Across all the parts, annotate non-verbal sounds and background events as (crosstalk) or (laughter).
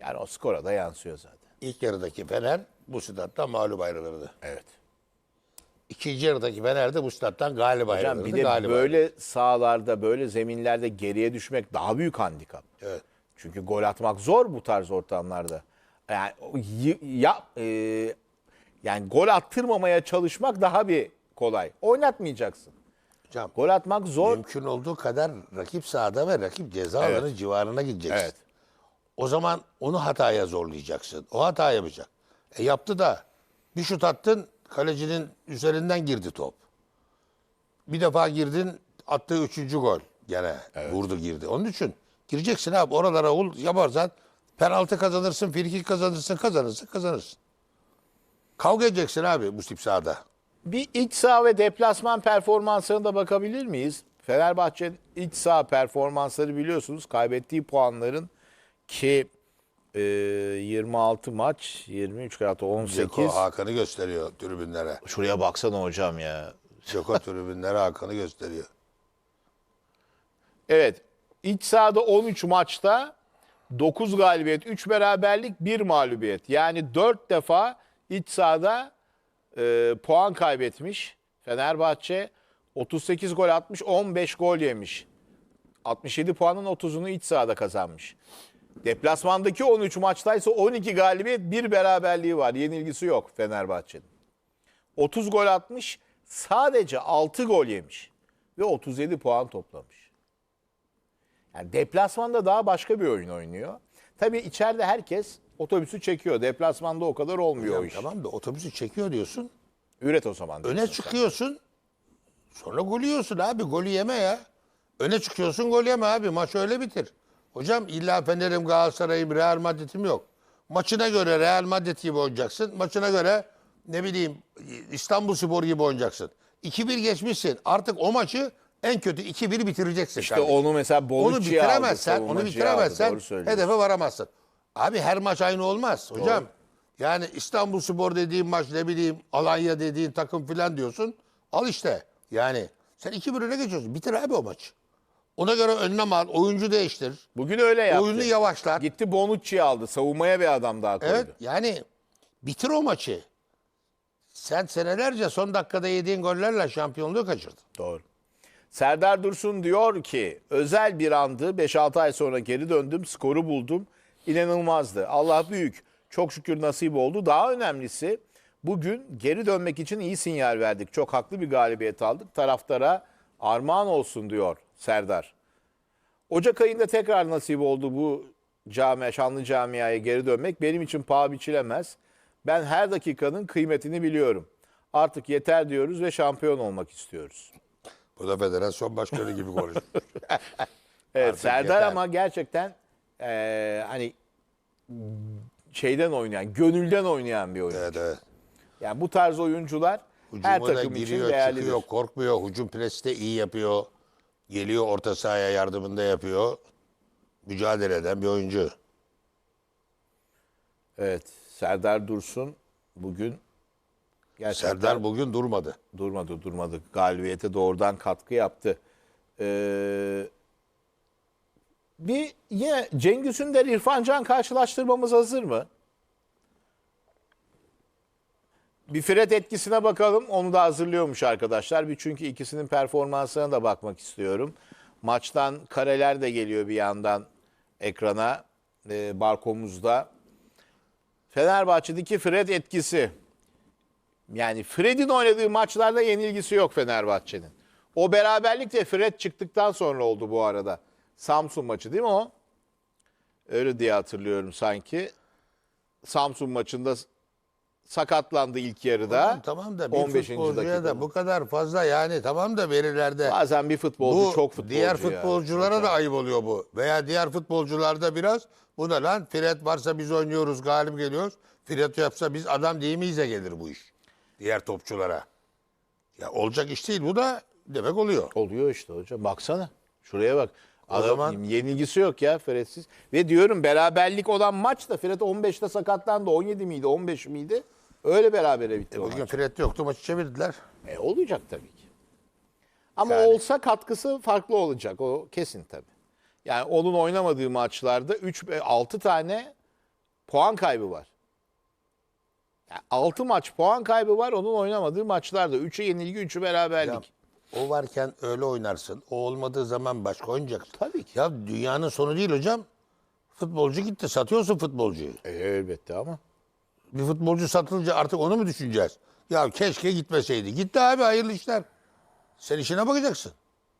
Yani o skora da yansıyor zaten. İlk yarıdaki Fener bu stat'tan mağlup ayrılırdı. Evet. İkinci yarıdaki Fener de bu stat'tan galip Hocam ayrılırdı. bir de galip böyle sahalarda, böyle zeminlerde geriye düşmek daha büyük handikap. Evet. Çünkü gol atmak zor bu tarz ortamlarda. Yani o y- ya e, yani gol attırmamaya çalışmak daha bir kolay. Oynatmayacaksın. Hocam, Gol atmak zor. mümkün olduğu kadar rakip sahada ve rakip ceza Evet. alanı civarına gideceksin. Evet. O zaman onu hataya zorlayacaksın. O hata yapacak. E yaptı da bir şut attın kalecinin üzerinden girdi top. Bir defa girdin attığı üçüncü gol gene vurdu girdi. Onun için gireceksin abi oralara ul yaparsan penaltı kazanırsın, frikik kazanırsın, kazanırsın, kazanırsın. Kavga edeceksin abi bu tip sahada. Bir iç saha ve deplasman performanslarına da bakabilir miyiz? Fenerbahçe iç saha performansları biliyorsunuz kaybettiği puanların ki e, 26 maç 23 kere 18. Ceko Hakan'ı gösteriyor tribünlere. Şuraya baksana hocam ya. Ceko (laughs) tribünlere Hakan'ı gösteriyor. Evet. iç sahada 13 maçta 9 galibiyet, 3 beraberlik, 1 mağlubiyet. Yani 4 defa iç sahada e, puan kaybetmiş. Fenerbahçe 38 gol atmış, 15 gol yemiş. 67 puanın 30'unu iç sahada kazanmış. Deplasmandaki 13 maçtaysa 12 galibiyet, 1 beraberliği var. Yenilgisi yok Fenerbahçe'nin. 30 gol atmış, sadece 6 gol yemiş ve 37 puan toplamış. Yani deplasmanda daha başka bir oyun oynuyor. Tabii içeride herkes otobüsü çekiyor. Deplasmanda o kadar olmuyor o iş. Tamam da otobüsü çekiyor diyorsun. Üret o zaman. Öne çıkıyorsun. Sonra gol yiyorsun abi. Golü yeme ya. Öne çıkıyorsun gol yeme abi. Maç öyle bitir. Hocam illa Fener'im, Galatasaray'ım, Real Madrid'im yok. Maçına göre Real Madrid gibi oynayacaksın. Maçına göre ne bileyim İstanbul Spor gibi oynayacaksın. 2-1 geçmişsin. Artık o maçı en kötü 2-1 bitireceksin. İşte kardeşim. onu mesela onu Bonucci'ye aldı. bitiremezsen, onu bitiremezsen aldı, doğru hedefe varamazsın. Abi her maç aynı olmaz hocam. Yani İstanbul Spor dediğin maç ne bileyim Alanya dediğin takım filan diyorsun. Al işte. Yani sen 2-1 öne geçiyorsun. Bitir abi o maç. Ona göre önlem al. Oyuncu değiştir. Bugün öyle yaptı. Oyunu yavaşlat. Gitti Bonucci'yi aldı. Savunmaya bir adam daha koydu. Evet yani bitir o maçı. Sen senelerce son dakikada yediğin gollerle şampiyonluğu kaçırdın. Doğru. Serdar Dursun diyor ki özel bir andı 5-6 ay sonra geri döndüm skoru buldum inanılmazdı Allah büyük çok şükür nasip oldu daha önemlisi bugün geri dönmek için iyi sinyal verdik çok haklı bir galibiyet aldık taraftara armağan olsun diyor Serdar. Ocak ayında tekrar nasip oldu bu camia, şanlı camiaya geri dönmek benim için paha biçilemez. Ben her dakikanın kıymetini biliyorum. Artık yeter diyoruz ve şampiyon olmak istiyoruz. Bu da federasyon başkanı gibi konuşuyor. (laughs) Evet Artık Serdar yeter. ama gerçekten eee, hani şeyden oynayan, gönülden oynayan bir oyuncu. evet evet. Yani bu tarz oyuncular her Hücuma da takım için giriyor, değerlidir. çıkıyor, korkmuyor. Hücum presi de iyi yapıyor. Geliyor orta sahaya yardımında yapıyor. Mücadele eden bir oyuncu. Evet, Serdar Dursun bugün gerçekten Serdar bugün durmadı. durmadı durmadı. Galibiyete doğrudan katkı yaptı. Ee, bir yine Cengiz Ünder İrfan Can karşılaştırmamız hazır mı? Bir Fred etkisine bakalım. Onu da hazırlıyormuş arkadaşlar. Bir çünkü ikisinin performanslarına da bakmak istiyorum. Maçtan kareler de geliyor bir yandan ekrana. E, barkomuzda. Fenerbahçe'deki Fred etkisi. Yani Fred'in oynadığı maçlarda yenilgisi yok Fenerbahçe'nin. O beraberlik de Fred çıktıktan sonra oldu bu arada. Samsun maçı değil mi o? Öyle diye hatırlıyorum sanki. Samsun maçında sakatlandı ilk yarıda. Tamam, tamam da bir 15. futbolcuya dakikada. da bu kadar fazla yani tamam da verilerde Bazen bir futbolcu bu çok futbolcu diğer ya. futbolculara da ayıp oluyor bu. Veya diğer futbolcularda biraz bu da lan Fred varsa biz oynuyoruz galip geliyoruz. Fred yapsa biz adam değil miyiz de gelir bu iş. Diğer topçulara. Ya olacak iş değil bu da demek oluyor. Oluyor işte hocam. Baksana. Şuraya bak. O Adam, zaman- yenilgisi yok ya Fred'siz. Ve diyorum beraberlik olan maç da Fred 15'te sakatlandı. 17 miydi 15 miydi? Öyle berabere bitti o Bugün. Fred yoktu maçı çevirdiler. E, olacak tabii ki. Ama Yani. olsa katkısı farklı olacak. O kesin tabii. Yani onun oynamadığı maçlarda 3 6 tane puan kaybı var. Yani 6 maç puan kaybı var onun oynamadığı maçlarda. 3'ü yenilgi, 3'ü beraberlik. O varken öyle oynarsın. O olmadığı zaman başka oynayacaksın. Tabii ki. Ya dünyanın sonu değil hocam. Futbolcu gitti. Satıyorsun futbolcuyu. E, elbette ama. Bir futbolcu satılınca artık onu mu düşüneceğiz? Ya keşke gitmeseydi. Gitti abi hayırlı işler. Sen işine bakacaksın.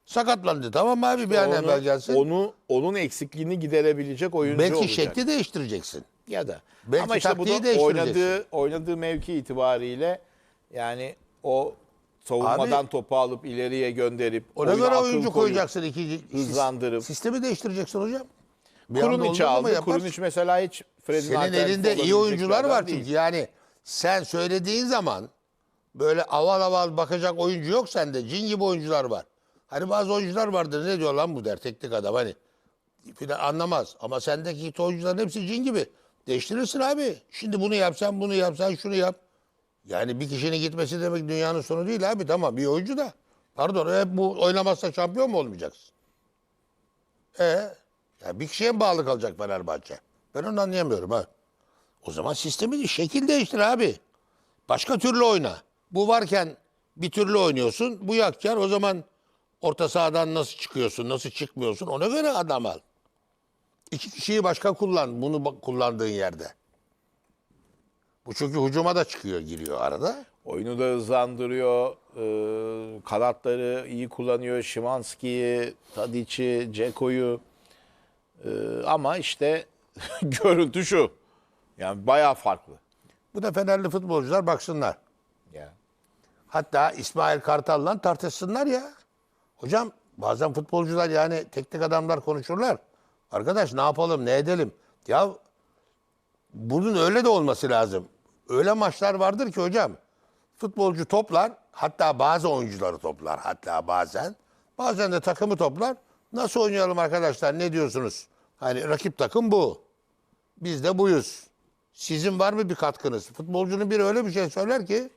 Sakatlandı tamam abi bir an evvel gelsin. Onu, onun eksikliğini giderebilecek oyuncu Belki olacak. şekli değiştireceksin. ya da. Belki Ama işte bu da oynadığı, oynadığı mevki itibariyle yani o savunmadan Abi- topu alıp ileriye gönderip Ona göre oyuncu koyup koyacaksın ikinci. hızlandırıp. Sistemi değiştireceksin hocam. Bir anda oldu mu aldı. yaparsın. Kurunic mesela hiç Fred'in Senin alternatifi elinde iyi olabilecek oyuncular bir var adam değil. çünkü yani sen söylediğin zaman böyle aval aval bakacak oyuncu yok sende. Cin gibi oyuncular var. Hani bazı oyuncular vardır ne diyor lan bu der teknik adam hani filan anlamaz. Ama sendeki oyuncuların hepsi cin gibi. Değiştirirsin abi. Şimdi bunu yapsan bunu yapsan şunu yap. Yani bir kişinin gitmesi demek dünyanın sonu değil abi. Tamam bir oyuncu da. Pardon hep bu oynamazsa şampiyon mu olmayacaksın? E ya bir kişiye mi bağlı kalacak Fenerbahçe? Ben onu anlayamıyorum ha. O zaman sistemi şekil değiştir abi. Başka türlü oyna. Bu varken bir türlü oynuyorsun. Bu yakken o zaman orta sahadan nasıl çıkıyorsun, nasıl çıkmıyorsun ona göre adam al. İki kişiyi başka kullan bunu kullandığın yerde. Bu çünkü hücuma da çıkıyor, giriyor arada. Oyunu da hızlandırıyor. e, kanatları iyi kullanıyor. Şimanski'yi, Tadic'i, Ceko'yu. E, ama işte (laughs) görüntü şu. Yani bayağı farklı. Bu da Fenerli futbolcular baksınlar. Yani. Hatta İsmail Kartal'la tartışsınlar ya. Hocam bazen futbolcular yani teknik adamlar konuşurlar. Arkadaş ne yapalım ne edelim? Ya bunun öyle de olması lazım. Öyle maçlar vardır ki hocam. Futbolcu toplar hatta bazı oyuncuları toplar hatta bazen. Bazen de takımı toplar. Nasıl oynayalım arkadaşlar ne diyorsunuz? Hani rakip takım bu. Biz de buyuz. Sizin var mı bir katkınız? Futbolcunun biri öyle bir şey söyler ki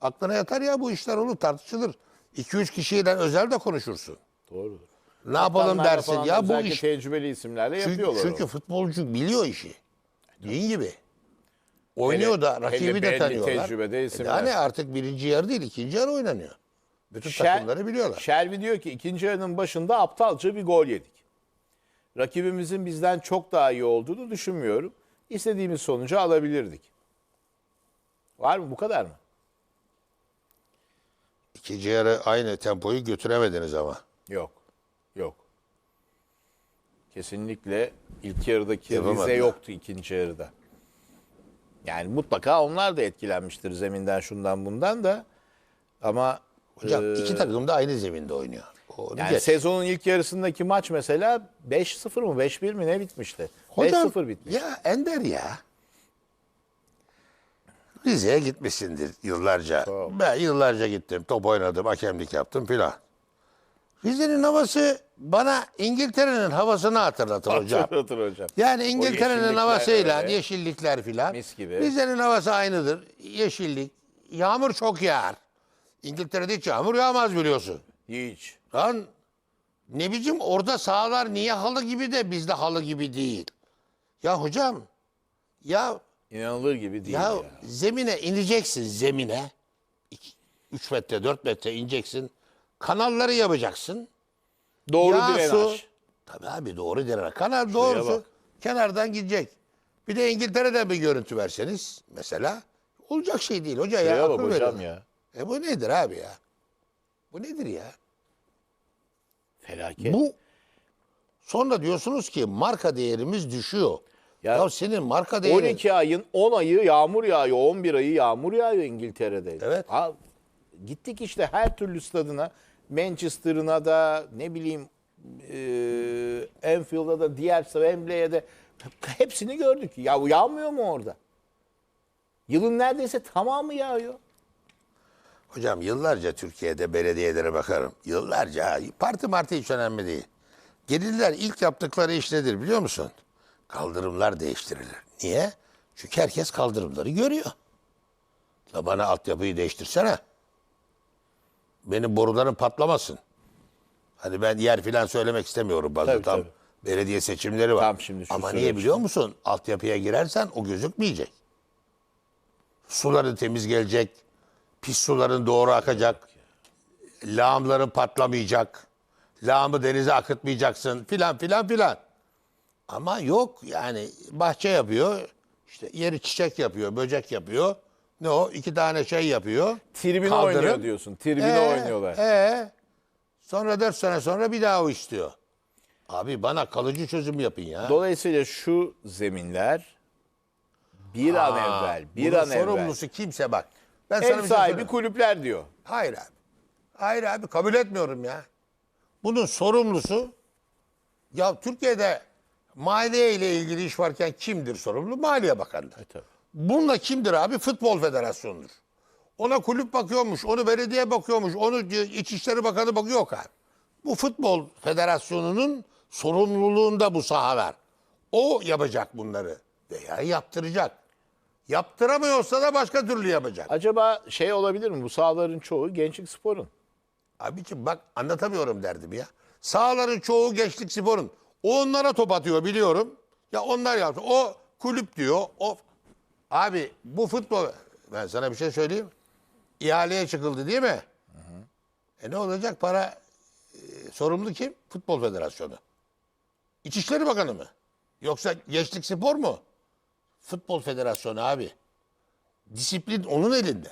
aklına yatar ya bu işler olur tartışılır. 2-3 kişiyle özel de konuşursun. Doğrudur. Ne yapalım dersin falan ya bu özellikle iş. tecrübeli isimlerle Çünkü, yapıyorlar çünkü onu. futbolcu biliyor işi. Değil gibi. Oynuyor da rakibi hele de belli tanıyorlar. tecrübede E isimler. Yani artık birinci yarı değil ikinci yarı oynanıyor. Bütün takımları biliyorlar. Shelby diyor ki ikinci yarının başında aptalca bir gol yedik. Rakibimizin bizden çok daha iyi olduğunu düşünmüyorum. İstediğimiz sonucu alabilirdik. Var mı? Bu kadar mı? İkinci yarı aynı tempoyu götüremediniz ama. Yok. Yok. Kesinlikle ilk yarıdaki Yapamadılar. Rize yoktu ikinci yarıda. Yani mutlaka onlar da etkilenmiştir zeminden şundan bundan da. Ama Hocam e, iki takım da aynı zeminde oynuyor. Onu yani geç. sezonun ilk yarısındaki maç mesela 5-0 mı 5-1 mi ne bitmişti? Hocam, 5-0 bitmiş. Ya Ender ya. Rize'ye gitmişsindir yıllarca. Çok. Ben yıllarca gittim. Top oynadım, hakemlik yaptım filan. Rize'nin havası bana İngiltere'nin havasını hatırlatır hocam. Hatırlatır hocam. Yani İngiltere'nin havasıyla öyle. yeşillikler filan. Mis gibi. Rize'nin havası aynıdır. Yeşillik. Yağmur çok yağar. İngiltere'de hiç yağmur yağmaz biliyorsun. Hiç. Lan ne biçim orada sahalar niye halı gibi de bizde halı gibi değil. Ya hocam ya İnanılır gibi değil ya, ya. zemine ineceksin zemine. 3 metre 4 metre ineceksin. Kanalları yapacaksın. Doğru Yağ, drenaj. su. Tabii abi doğru drenaj. Kanal doğrusu bak. kenardan gidecek. Bir de İngiltere'den bir görüntü verseniz mesela olacak şey değil. Hoca ya Şuraya bak hocam verin. ya. E bu nedir abi ya? Bu nedir ya? Felaket. Bu sonra diyorsunuz ki marka değerimiz düşüyor. Ya, Ya, senin marka değerin 12 ayın 10 ayı yağmur yağıyor. 11 ayı yağmur yağıyor İngiltere'de. Evet. Ha, gittik işte her türlü stadına. Manchester'ına da ne bileyim e, Anfield'a da diğer Wembley'e de hepsini gördük. Ya yağmıyor mu orada? Yılın neredeyse tamamı yağıyor. Hocam yıllarca Türkiye'de belediyelere bakarım. Yıllarca parti marti hiç önemli değil. Gelirler ilk yaptıkları iş nedir biliyor musun? Kaldırımlar değiştirilir. Niye? Çünkü herkes kaldırımları görüyor. La bana altyapıyı değiştirsene. Benim borularım patlamasın. Hani ben yer filan söylemek istemiyorum bazı Tabii, tam tabii. Belediye seçimleri var. Tam şimdi Ama niye söylemiştim. biliyor musun? Altyapıya girersen o gözükmeyecek. Suların temiz gelecek. Pis suların doğru akacak. Lağımların patlamayacak. Lağımı denize akıtmayacaksın filan filan filan. Ama yok yani bahçe yapıyor. İşte yeri çiçek yapıyor, böcek yapıyor. Ne o? İki tane şey yapıyor. Tribüne Kaldırım. oynuyor diyorsun. Tribüne Ee, oynuyorlar. ee, sonra dört sene sonra bir daha o istiyor. Abi bana kalıcı çözüm yapın ya. Dolayısıyla şu zeminler bir an evvel, bir an evvel sorumlusu kimse bak. Ben sana ev bir şey sahibi söyleyeyim. kulüpler diyor. Hayır abi. Hayır abi kabul etmiyorum ya. Bunun sorumlusu ya Türkiye'de maliye ile ilgili iş varken kimdir sorumlu? Maliye Bakanı'dır. E, tabii. Bununla kimdir abi? Futbol Federasyonu'dur. Ona kulüp bakıyormuş, onu belediye bakıyormuş, onu İçişleri Bakanı bakıyor yok abi. Bu Futbol Federasyonu'nun sorumluluğunda bu sahalar. O yapacak bunları veya yaptıracak. Yaptıramıyorsa da başka türlü yapacak. Acaba şey olabilir mi? Bu sahaların çoğu gençlik sporun. Abiciğim bak anlatamıyorum derdim ya. Sahaların çoğu gençlik sporun. O onlara top atıyor biliyorum. Ya onlar yaptı. O kulüp diyor. O Abi bu futbol ben sana bir şey söyleyeyim. İhaleye çıkıldı değil mi? E ne olacak para e, sorumlu kim? Futbol Federasyonu. İçişleri Bakanı mı? Yoksa Gençlik Spor mu? Futbol Federasyonu abi. Disiplin onun elinde.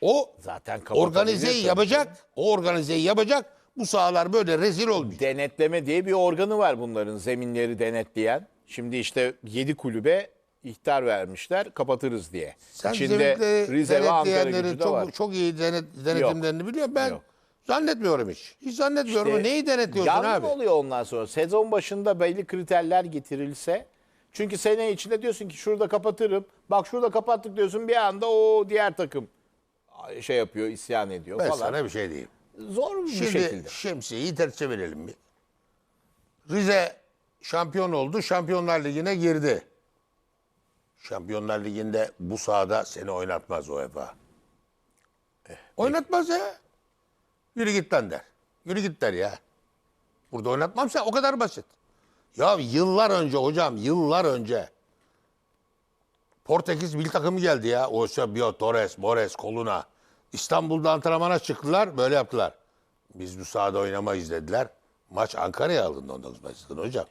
O Zaten organizeyi yapacak. O organizeyi yapacak. Bu sahalar böyle rezil olmayacak. Denetleme diye bir organı var bunların zeminleri denetleyen. Şimdi işte 7 kulübe ihtar vermişler kapatırız diye. Sen İçinde Rize ve Ankara gücü de var. çok, çok iyi denet, denetimlerini biliyorum. Ben Yok. zannetmiyorum hiç. Hiç zannetmiyorum. İşte Neyi denetliyorsun abi? oluyor ondan sonra. Sezon başında belli kriterler getirilse. Çünkü sene içinde diyorsun ki şurada kapatırım. Bak şurada kapattık diyorsun bir anda o diğer takım şey yapıyor, isyan ediyor Ben falan. sana bir şey diyeyim. Zor bir Şimdi şekilde. şemsiyeyi ters çevirelim bir. Rize şampiyon oldu. Şampiyonlar Ligi'ne girdi. Şampiyonlar Ligi'nde bu sahada seni oynatmaz UEFA. Eh, Oynatmaz ya. Yürü git lan der. Yürü git der ya. Burada oynatmam sen o kadar basit. Ya yıllar önce hocam yıllar önce Portekiz milli takımı geldi ya. Eusebio, Torres, Mores, Koluna. İstanbul'da antrenmana çıktılar. Böyle yaptılar. Biz bu sahada oynamayız dediler. Maç Ankara'ya alındı 19 Mayıs'tan hocam.